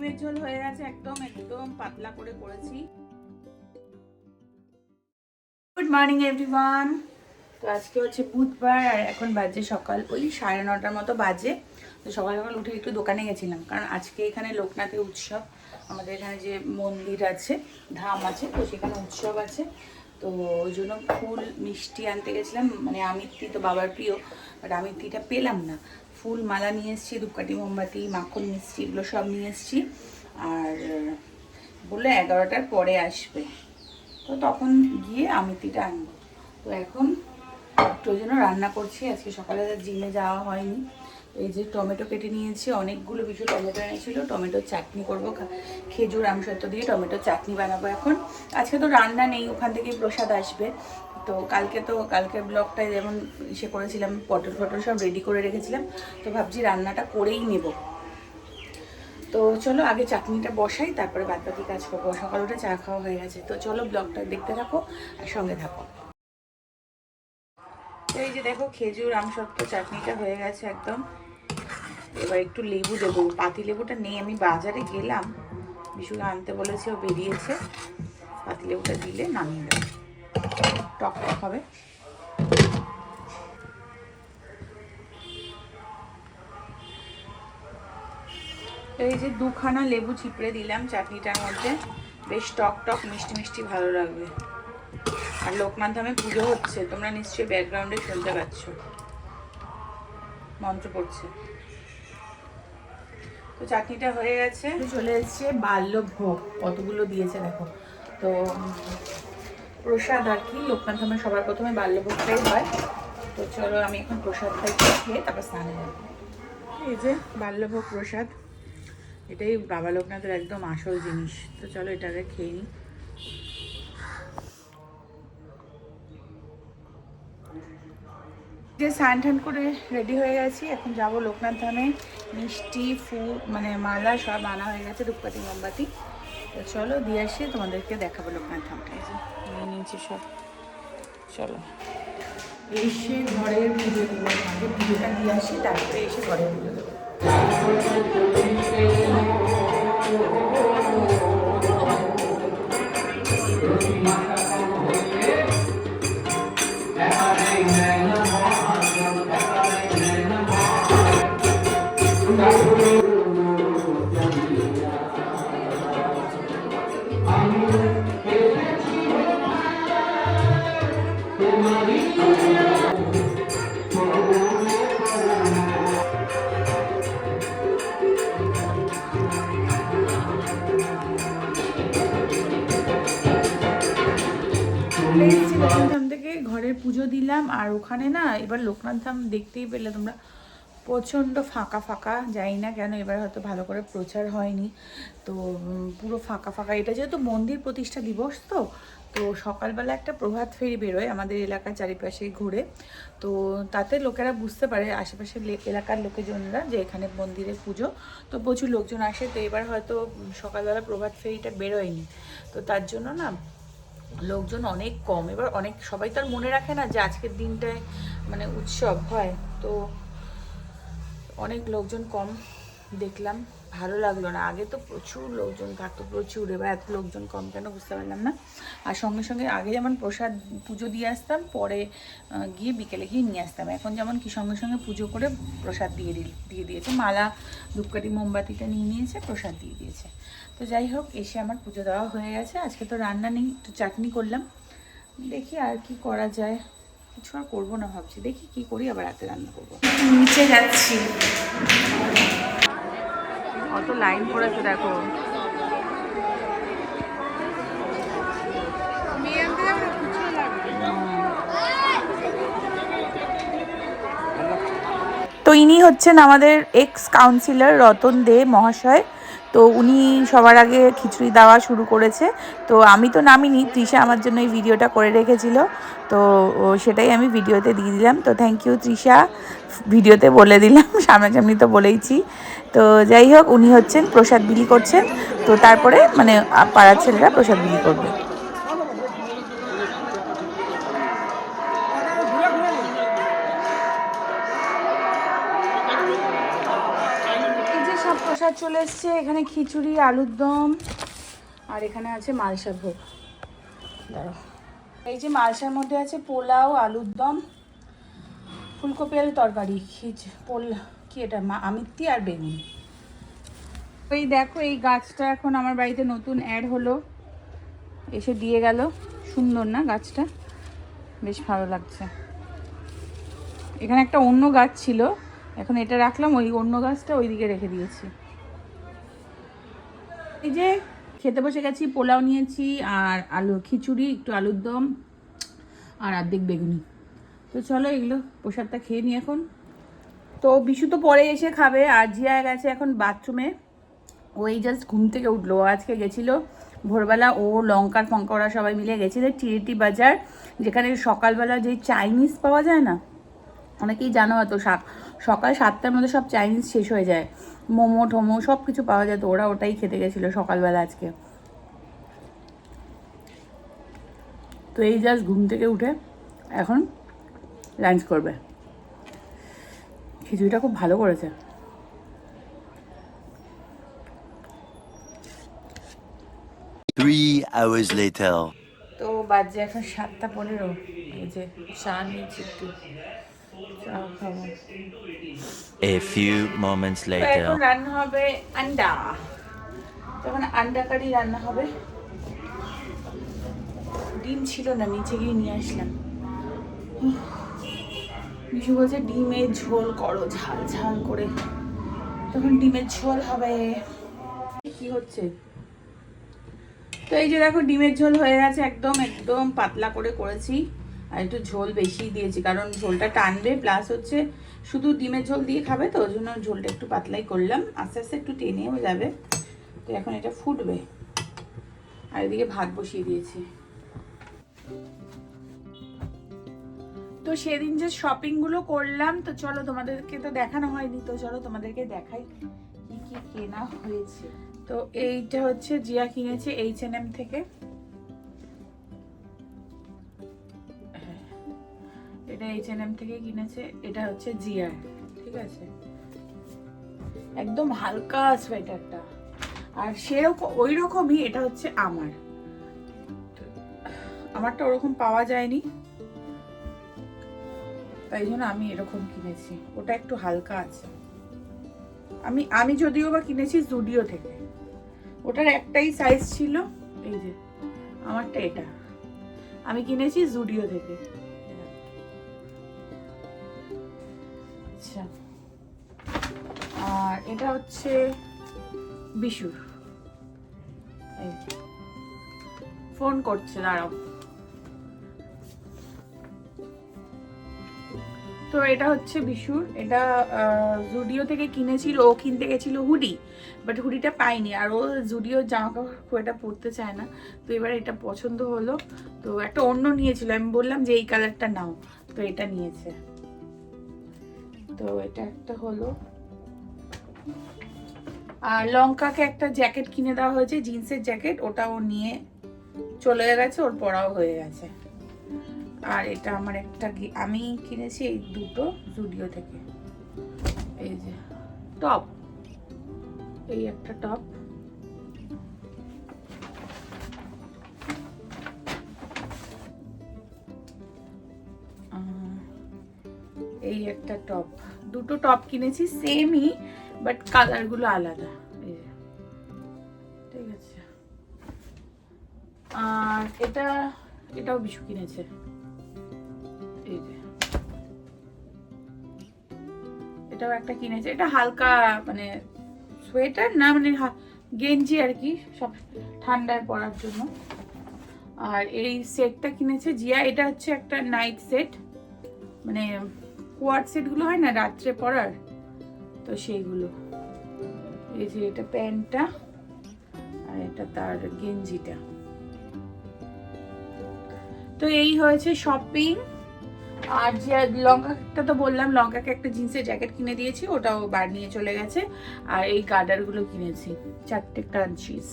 ডিমের ঝোল হয়ে গেছে একদম একদম পাতলা করে করেছি। গুড মর্নিং এভরিওয়ান তো আজকে হচ্ছে বুধবার, আর এখন বাজে সকাল ওই সাড়ে নটার মতো বাজে। তো সকাল সকাল উঠে একটু দোকানে গেছিলাম, কারণ আজকে এখানে লোকনাথের উৎসব। আমাদের এখানে যে মন্দির আছে, ধাম আছে, তো সেখানে উৎসব আছে। তো ওই জন্য ফুল মিষ্টি আনতে গেছিলাম মানে আমিত্তি তো বাবার প্রিয় বাট আমিত্তিটা পেলাম না। ফুল, মালা নিয়ে এসেছি, ধূপকাঠি, মোমবাতি, মাখন মিষ্টি এগুলো সব নিয়ে এসেছি। আর বলল এগারোটার পরে আসবে। তো তখন গিয়ে আমিতিটা আনব। তো এখন একটু জন্য রান্না করছি, আজকে সকালে জিমে যাওয়া হয়নি। এই যে টমেটো কেটে নিয়েছি, অনেকগুলো কিছু টমেটো এনেছিল। টমেটোর চাটনি করব খেজুর, আমসত্ব দিয়ে টমেটোর চাটনি বানাবো এখন। আজকে তো রান্না নেই, ওখান থেকেই প্রসাদ আসবে। তো কালকে তো কালকের ব্লগটায় যেমন ইসে করেছিলাম, পটল ফটল সব রেডি করে রেখেছিলাম, তো ভাবছি রান্নাটা করেই নেব। তো চলো আগে চাটনিটা বসাই, তারপরে বাদ বাকি কাজ করব। সকাল উঠে চা খাওয়া হয়ে গেছে। তো চলো ব্লগটা দেখতে থাকো আর সঙ্গে থাকো। তো এই যে দেখো খেজুর, আমসত্ব, চাটনিটা হয়ে গেছে একদম। এবার একটু লেবু দেবো। পাতি লেবুটা নেই, আমি বাজারে গেলাম। বিশুকে আনতে বলেছে, ও বেরিয়েছে। পাতি লেবুটা দিলে নামিয়ে দেবো টক টক হবে। এই যে দুখানা লেবু চিপড়ে দিলাম চাটনিটার মধ্যে, বেশ টক টক, মিষ্টি মিষ্টি ভালো লাগবে। আর লোকনাথ ধামে পুজো হচ্ছে, তোমরা নিশ্চয়ই ব্যাকগ্রাউন্ডে শুনতে পাচ্ছ। মন্ত্র পড়ছে। তো চাটনিটা হয়ে গেছে। চলে এসছে বাল্যভোগ, কতগুলো দিয়েছে দেখো। তো প্রসাদ আর কি লোকনাথ ধামে সবার প্রথমে বাল্যভোগটাই হয়। তো চলো আমি এখন প্রসাদটাই খেয়ে তারপর স্নানে এই যে বাল্যভোগ প্রসাদ, এটাই বাবা লোকনাথের একদম আসল জিনিস। তো চলো এটাকে খেয়ে নিই। যে স্নান টান করে রেডি হয়ে গেছি, এখন যাব লোকনাথ ধামে মিষ্টি, ফুল মানে মালা সব আনা হয়ে গেছে, ধূপকাঠি, মোমবাতি। চলো, দিয়ে আসি, তোমাদেরকে দেখাবো লোকনাথ ধামটা। নিয়ে নিয়েছি সব। চলো। এসে ঘরের পুজো দেবো পুজোটা দিয়ে আসি, তারপরে এসে ঘরের পুজো দেবো। আর ওখানে না, এবার লোকনাথ ধাম দেখতেই পেলে তোমরা। প্রচণ্ড ফাঁকা ফাঁকা, যাই না কেন, এবার হয়তো ভালো করে প্রচার হয়নি। তো পুরো ফাঁকা ফাঁকা। এটা যেহেতু মন্দির প্রতিষ্ঠা দিবস তো তো সকালবেলা একটা প্রভাত ফেরি বেরোয় আমাদের এলাকার চারিপাশে ঘুরে। তো তাতে লোকেরা বুঝতে পারে আশেপাশের এলাকার লোকেজনরা যে এখানে মন্দিরে পুজো। তো প্রচুর লোকজন আসে, তো এবার হয়তো সকালবেলা প্রভাত ফেরিটা বেরোয়নি। তো তার জন্য না লোকজন অনেক কম। এবার অনেক, সবাই তো আর মনে রাখে না যে আজকের দিনটায় মানে উৎসব হয়। তো অনেক লোকজন কম দেখলাম। ভালো লাগল না। আগে তো প্রচুর লোকজন থাকতো, প্রচুর। এবার এত লোকজন কম কেন বুঝতে পারলাম না। আর সঙ্গে সঙ্গে আগে যেমন প্রসাদ পুজো দিয়ে আসতাম, পরে গিয়ে বিকেলে গিয়ে নিয়ে আসতাম। এখন যেমন কি সঙ্গে সঙ্গে পুজো করে প্রসাদ দিয়ে দিয়ে দিয়েছে। মালা, ধূপকাঠি, মোমবাতিটা নিয়ে নিয়েছে, প্রসাদ দিয়ে দিয়েছে। তো যাই হোক, এসে আমার পুজো দেওয়া হয়ে গেছে। আজকে তো রান্না নেই, একটু চাটনি করলাম। দেখি আর কি করা যায়। কিছু আর করব না ভাবছি। দেখি কি করি, আবার রাতে রান্না করব। নিচে যাচ্ছি। অত লাইন পড়েছে দেখো। তো ইনি হচ্ছেন আমাদের এক্স কাউন্সিলর রতন দে মহাশয়। তো উনি সবার আগে খিচুড়ি দেওয়া শুরু করেছে। তো আমি তো নামিনি, তৃষা আমার জন্য এই ভিডিওটা করে রেখেছিল। তো সেটাই আমি ভিডিওতে দিয়ে দিলাম। তো থ্যাংক ইউ তৃষা। ভিডিওতে বলে দিলাম, সামনাসামনি তো বলেইছি। তো যাই হোক, উনি হচ্ছেন, প্রসাদ বিলি করছেন। তো তারপরে মানে পাড়ার ছেলেরা প্রসাদ বিলি করবে। প্রসাদ চলে এসছে, এখানে খিচুড়ি, আলুর দম, আর এখানে আছে মালসা ভোগ। দাঁড়াও। এই যে মালসার মধ্যে আছে পোলাও, আলুর দম, ফুলকপি আলু তরকারি, খিচ, পোল কি এটা, মা, আমিত্তি আর বেগুন? এই দেখো, এই গাছটা এখন আমার বাড়িতে নতুন অ্যাড হলো। এসে দিয়ে গেল। সুন্দর না গাছটা? বেশ ভালো লাগছে। এখানে একটা অন্য গাছ ছিল। এখন এটা রাখলাম, ওই অন্য গাছটা ওইদিকে রেখে দিয়েছি। এই যে খেতে বসে গেছি, পোলাও নিয়েছি, আর আলু খিচুড়ি, একটু আলুর দম, আর অর্ধেক বেগুনি। তো চলো এগুলো প্রসাদটা খেয়ে নিই এখন। তো বিশু তো পরে এসে খাবে, আর জিয়া গেছে এখন বাথরুমে ওই জাস্ট ঘুম থেকে উঠল, ও আজকে গেছিল ভোরবেলা, ও লঙ্কার ফঙ্কা ওরা সবাই মিলে গেছিল টিরিটি বাজার, যেখানে সকালবেলা যে চাইনিজ পাওয়া যায় না? অনেকেই জানো হয়তো সা- সকাল সাতটার মধ্যে সব চাইনিজ শেষ হয়ে যায়। মোমো, ঠোমো সব কিছু পাওয়া যায়, তো ওরা ওটাই খেতে গেছিল সকালবেলা আজকে। তো এই জাস্ট ঘুম থেকে উঠে এখন লাঞ্চ করবে। খিচুড়িটা খুব ভালো করেছে। Three hours later. তো বাজে এখন সাতটা পনেরো। এই যে চা নিয়েছি একটু। চা খাব। A few moments এখন later. রান্না হবে আন্ডা। তখন আন্ডা কারি রান্না হবে। ডিম ছিল না নিচে গিয়ে নিয়ে আসলাম। বিশু বলছে, ডিমের ঝোল করো, ঝাল ঝাল করে। তখন ডিমের ঝোল হবে। কি হচ্ছে? তো এই যে দেখো, ডিমের ঝোল হয়ে গেছে একদম একদম পাতলা করে করেছি। আর একটু ঝোল বেশি দিয়েছি, কারণ ঝোলটা টানবে প্লাস হচ্ছে শুধু ডিমের ঝোল দিয়ে খাবে, তো ওই জন্য ঝোলটা একটু পাতলাই করলাম। আস্তে আস্তে একটু টেনেও যাবে। তো এখন এটা ফুটবে। আর এদিকে ভাত বসিয়ে দিয়েছি। তো সেদিন যে শপিংগুলো করলাম, তো চলো তোমাদেরকে তো দেখানো হয়নি, তো চলো তোমাদেরকে দেখাই কি কি কেনা হয়েছে। তো এইটা হচ্ছে জিয়া কিনেছে এইচ এন এম থেকে। এটা এইচ এন এম থেকে কিনেছে, এটা হচ্ছে জিয়ার ঠিক আছে? একদম হালকা সোয়েটারটা আর সেরকম ওই রকমই এটা হচ্ছে আমার। আমারটা ওরকম পাওয়া যায়নি। তাই জন্য আমি এরকম কিনেছি। ওটা একটু হালকা আছে। আমি আমি যদিও বা কিনেছি জুডিও থেকে। ওটার একটাই সাইজ ছিল, এই যে, আমারটা এটা। আমি কিনেছি জুডিও থেকে। আচ্ছা। আর এটা হচ্ছে বিশুর। ফোন করছে, দাঁড়াও। তো এটা হচ্ছে বিশুর। এটা জুডিও থেকে কিনেছিল, ও কিনতে গেছিল হুডি বাট হুডিটা পাইনি আর ও জুডিও জামা কাপড় খুব একটা পরতে চায় না। তো এবার এটা পছন্দ হলো। তো একটা অন্য নিয়েছিল। আমি বললাম যে এই কালারটা নাও। তো এটা নিয়েছে। তো এটা একটা হলো। আর লঙ্কাকে একটা জ্যাকেট কিনে দেওয়া হয়েছে, জিন্সের জ্যাকেট। ওটা ও নিয়ে চলে গেছে, ওর পড়াও হয়ে গেছে। আর এটা আমার একটা আমি কিনেছি এই দুটো জুডিও থেকে। এই যে টপ এই একটা টপ এই একটা টপ দুটো টপ কিনেছি সেমই বাট কালারগুলো আলাদা। ঠিক আছে। আর এটা, এটাও বিশু কিনেছে। এটাও একটা কিনেছে। এটা হালকা মানে সোয়েটার না মানে গেঞ্জি আর কি, সব ঠান্ডায় পরার জন্য। আর এই সেটটা কিনেছে জিয়া। এটা হচ্ছে একটা নাইট সেট। মানে কোয়ার সেটগুলো হয় না, রাত্রে পরার? তো সেইগুলো। এই যে এটা প্যান্টটা আর এটা তার গেঞ্জিটা। তো এই হয়েছে শপিং। আর যে লঙ্কাটা তো বললাম, লঙ্কাকে একটা জিন্সের জ্যাকেট কিনে দিয়েছি, ওটাও বার নিয়ে চলে গেছে। আর এই গার্ডারগুলো কিনেছি, চারটে ক্রাঞ্চিস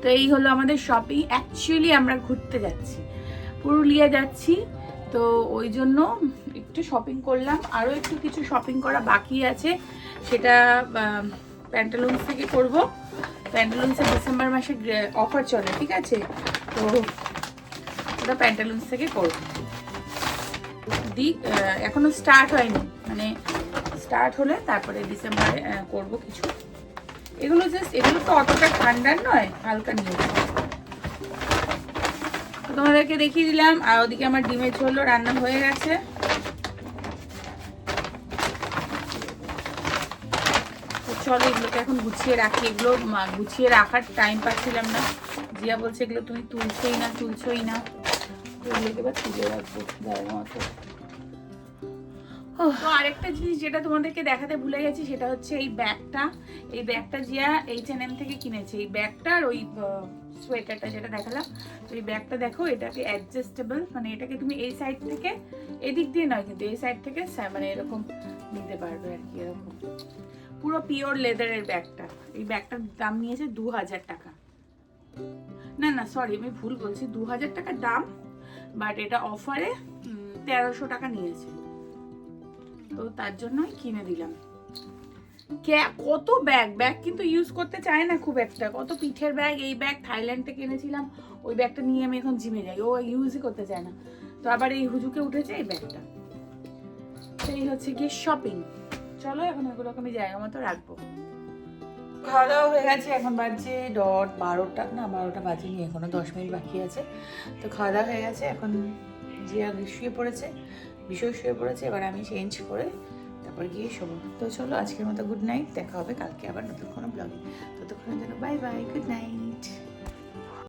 তো এই হলো আমাদের শপিং অ্যাকচুয়ালি আমরা ঘুরতে যাচ্ছি, পুরুলিয়া যাচ্ছি। তো ওই জন্য একটু শপিং করলাম। আরও একটু কিছু শপিং করা বাকি আছে। সেটা প্যান্টালুন্স থেকে করব। প্যান্টালুন্সে ডিসেম্বর মাসে অফার চলে, ঠিক আছে? তো ওটা প্যান্টালুন্স থেকে করব। দি আহ, এখনও স্টার্ট হয়নি। মানে স্টার্ট হলে তারপরে ডিসেম্বরে করব কিছু। এগুলো জাস্ট এগুলো তো অতটা ঠান্ডার নয় হালকা নিয়েছি তোমাদেরকে দেখিয়ে দিলাম আর ওদিকে আমার ডিমের ঝোলও রান্না হয়ে গেছে। চলো এগুলোকে এখন গুছিয়ে রাখি। এগুলো গুছিয়ে রাখার টাইম পাচ্ছিলাম না। জিয়া বলছে এগুলো তুমি তুলছোই না তুলছোই না। এগুলোকে এবার তুলে রাখব জায়গা মতো তো আরেকটা জিনিস যেটা তোমাদেরকে দেখাতে ভুলে গেছি সেটা হচ্ছে এই ব্যাগটা। এই ব্যাগটা জিয়া এইচ এন এম থেকে কিনেছে। এই ব্যাগটা আর ওই সোয়েটারটা যেটা দেখালাম তো এই ব্যাগটা দেখো এটাকে অ্যাডজাস্টেবল মানে এটাকে তুমি এই সাইড থেকে এদিক দিয়ে নয় কিন্তু এই সাইড থেকে মানে এরকম নিতে পারবে আর কি এরকম। পুরো পিওর লেদারের ব্যাগটা। এই ব্যাগটার দাম নিয়েছে দু হাজার টাকা। না না সরি আমি ভুল বলছি। দু হাজার টাকার দাম বাট এটা অফারে তেরোশো টাকা নিয়েছে। তো তার জন্যই কিনে দিলাম। কত ব্যাগ? ব্যাগ কিন্তু ইউজ করতে চায় না খুব একটা। কত পিঠের ব্যাগ? এই ব্যাগ থাইল্যান্ডে কিনেছিলাম। ওই ব্যাগটা নিয়ে আমি এখন জিমে যাই। ও ইউজই করতে চায় না। তো আবার এই হুজুকে উঠেছে এই ব্যাগটা। সেই হচ্ছে গিয়ে শপিং চলো এখন এগুলোকে আমি জায়গা মতো রাখব। খাওয়া দাওয়া হয়ে গেছে, এখন বাজছে ডট বারোটা, না বারোটা বাজেনি এখনও দশ মিনিট বাকি আছে। তো খাওয়া দাওয়া হয়ে গেছে, এখন জিয়া শুয়ে পড়েছে, বিষয় শুয়ে পড়েছে, এবার আমি চেঞ্জ করে তারপর গিয়ে শোবো। তো চলো আজকের মতো গুড নাইট দেখা হবে কালকে আবার নতুন কোনো ব্লগে ততক্ষণের জন্য বাই বাই গুড নাইট